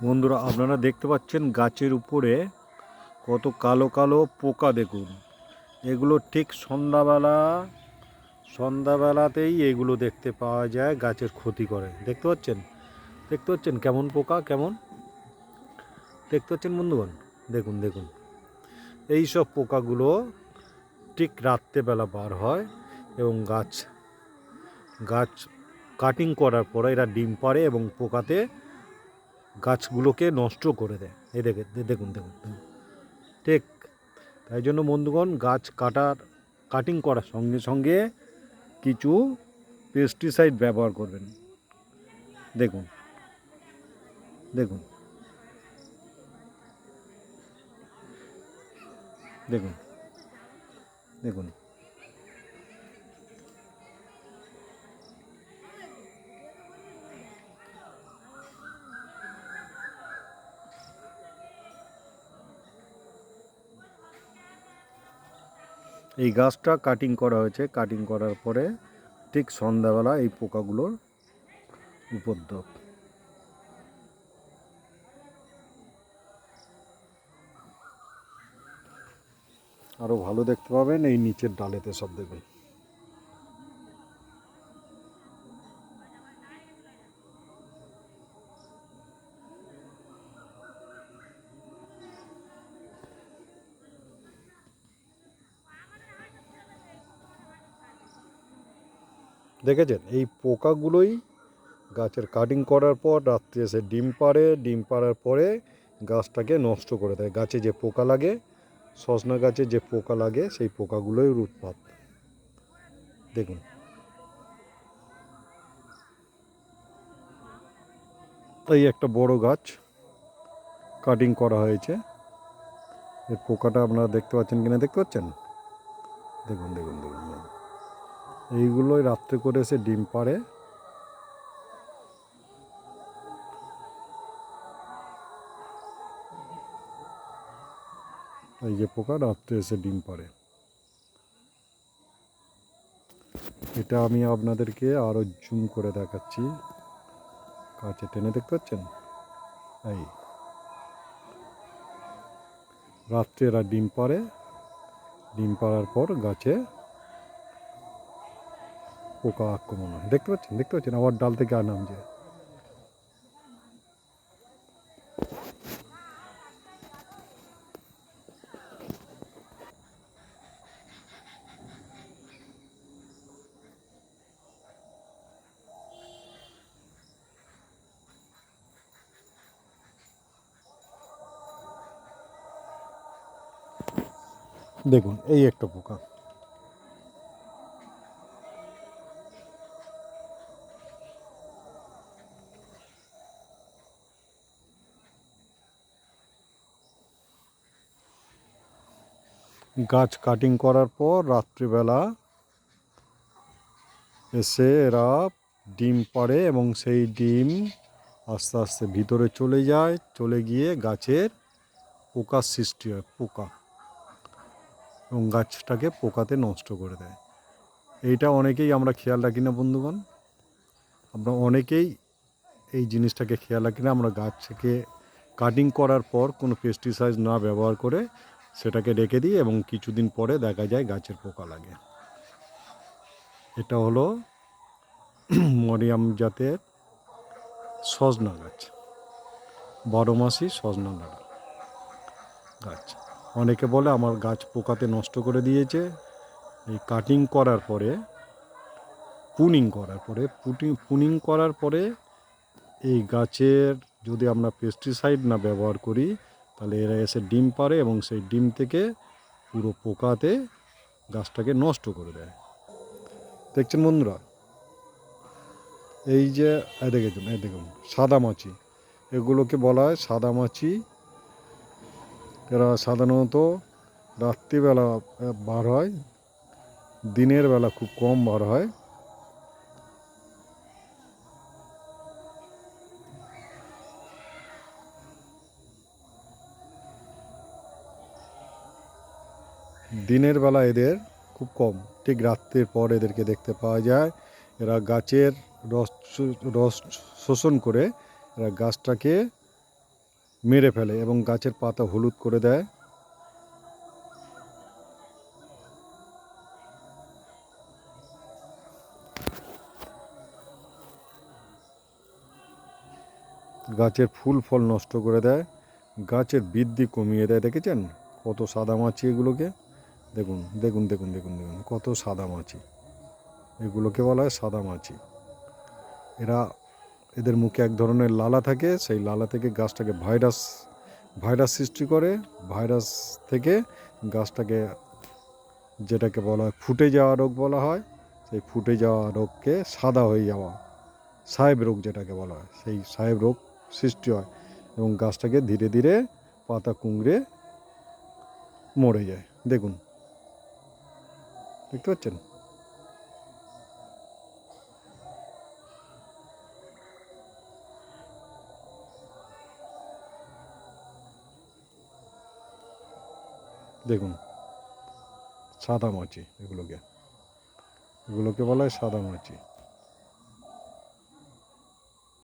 বন্ধুরা, আপনারা দেখতে পাচ্ছেন গাছের উপরে কত কালো কালো পোকা দেখুন। এগুলো ঠিক সন্ধ্যাবেলা, সন্ধ্যাবেলাতেই এগুলো দেখতে পাওয়া যায়, গাছের ক্ষতি করে। দেখতে পাচ্ছেন? দেখতে পাচ্ছেন কেমন পোকা, কেমন? দেখতে পাচ্ছেন বন্ধুগণ? দেখুন দেখুন। এই সব পোকাগুলো ঠিক রাত্রেবেলা বার হয় এবং গাছ গাছ কাটিং করার পরে এরা ডিম পাড়ে এবং পোকাতে গাছগুলোকে নষ্ট করে দেয়। এই দেখে দেখুন দেখুন। ঠিক, তাই জন্য বন্ধুগণ, গাছ কাটার কাটিং করার সঙ্গে সঙ্গে কিছু পেস্টিসাইড ব্যবহার করবেন। দেখুন দেখুন। দেখুন দেখুন। এই গাছটা কাটিং করা হয়েছে। কাটিং করার পরে ঠিক সন্ধ্যাবেলা এই পোকাগুলোর উপদ্রব। আরও ভালো দেখতে পাবেন, এই নিচের ডালেতে সব দেখবেন। দেখেছেন? এই পোকাগুলোই গাছের কাটিং করার পর রাত্রে এসে ডিম পাড়ে, ডিম পাড়ার পরে গাছটাকে নষ্ট করে দেয়। গাছে যে পোকা লাগে, সজনা গাছে যে পোকা লাগে, সেই পোকাগুলোই উৎপাত দেখুন। এই একটা বড় গাছ কাটিং করা হয়েছে। এর পোকাটা আপনারা দেখতে পাচ্ছেন কিনা? দেখতে পাচ্ছেন? দেখুন দেখুন দেখুন দেখুন। এইগুলোই রাত্রে করে এসে ডিম পাড়ে। এই যে পোকা রাত্রে এসে ডিম পাড়ে। এটা আমি আপনাদেরকে আরও জুম করে দেখাচ্ছি। কাছে টেনে দেখতে পাচ্ছেন? এই। রাত্রে এরা ডিম পাড়ে। ডিম পাড়ার পর গাছে পোকা আক্রমণ হয় দেখতে পাচ্ছেন দেখতে পাচ্ছেন আবার ডাল থেকে আর নামছে দেখুন, এই একটা পোকা। গাছ কাটিং করার পর রাত্রিবেলা এসে এরা ডিম পাড়ে এবং সেই ডিম আস্তে আস্তে ভিতরে চলে যায়, চলে গিয়ে গাছের পোকার সৃষ্টি হয়, পোকা। এবং গাছটাকে পোকাতে নষ্ট করে দেয়। এইটা অনেকেই আমরা খেয়াল রাখি না বন্ধুগণ? আমরা অনেকেই এই জিনিসটাকে খেয়াল রাখি না। আমরা গাছকে কাটিং করার পর কোনো পেস্টিসাইড না ব্যবহার করে সেটাকে রেখে দিই এবং কিছুদিন পরে দেখা যায় গাছের পোকা লাগে। এটা হলো মরিয়াম জাতের সজনা গাছ। বারো মাসই সজনা নাড়া গাছ। অনেকে বলে আমার গাছ পোকাতে নষ্ট করে দিয়েছে। এই কাটিং করার পরে পুনিং করার পরে পুটিং পুনিং করার পরে এই গাছের যদি আমরা পেস্টিসাইড না ব্যবহার করি তাহলে এরা এসে ডিম পারে এবং সেই ডিম থেকে পুরো পোকাতে গাছটাকে নষ্ট করে দেয়। দেখছেন বন্ধুরা? এই যে, এই দেখেছেন এই দেখুন, সাদা মাছি। এগুলোকে বলা হয় সাদা মাছি। এরা সাধারণত রাত্রিবেলা বার হয়। দিনের বেলা খুব কম বার হয়। দিনের বেলা এদের খুব কম, ঠিক রাত্রের পর এদেরকে দেখতে পাওয়া যায়। এরা গাছের রস রস শোষণ করে এরা গাছটাকে মেরে ফেলে এবং গাছের পাতা হলুদ করে দেয়। গাছের ফুল ফল নষ্ট করে দেয়, গাছের বৃদ্ধি কমিয়ে দেয়, দেখেছেন? কত সাদা মাছি এগুলোকে। দেখুন দেখুন দেখুন দেখুন দেখুন, কত সাদা মাছি। এগুলোকে বলা হয় সাদা মাছি। এরা, এদের মুখে এক ধরনের লালা থাকে, সেই লালা থেকে গাছটাকে ভাইরাস ভাইরাস সৃষ্টি করে, ভাইরাস থেকে গাছটাকে, যেটাকে বলা হয় ফুটে যাওয়া রোগ বলা হয়, সেই ফুটে যাওয়া রোগকে সাদা হয়ে যাওয়া, সাহেব রোগ যেটাকে বলা হয়, সেই সাহেব রোগ সৃষ্টি হয় এবং গাছটাকে ধীরে ধীরে পাতা কুংড়ে মরে যায়। দেখুন দেখতে দেখুন সাদা মাছি এগুলোকে। এগুলোকে বলা হয় সাদা মাছি।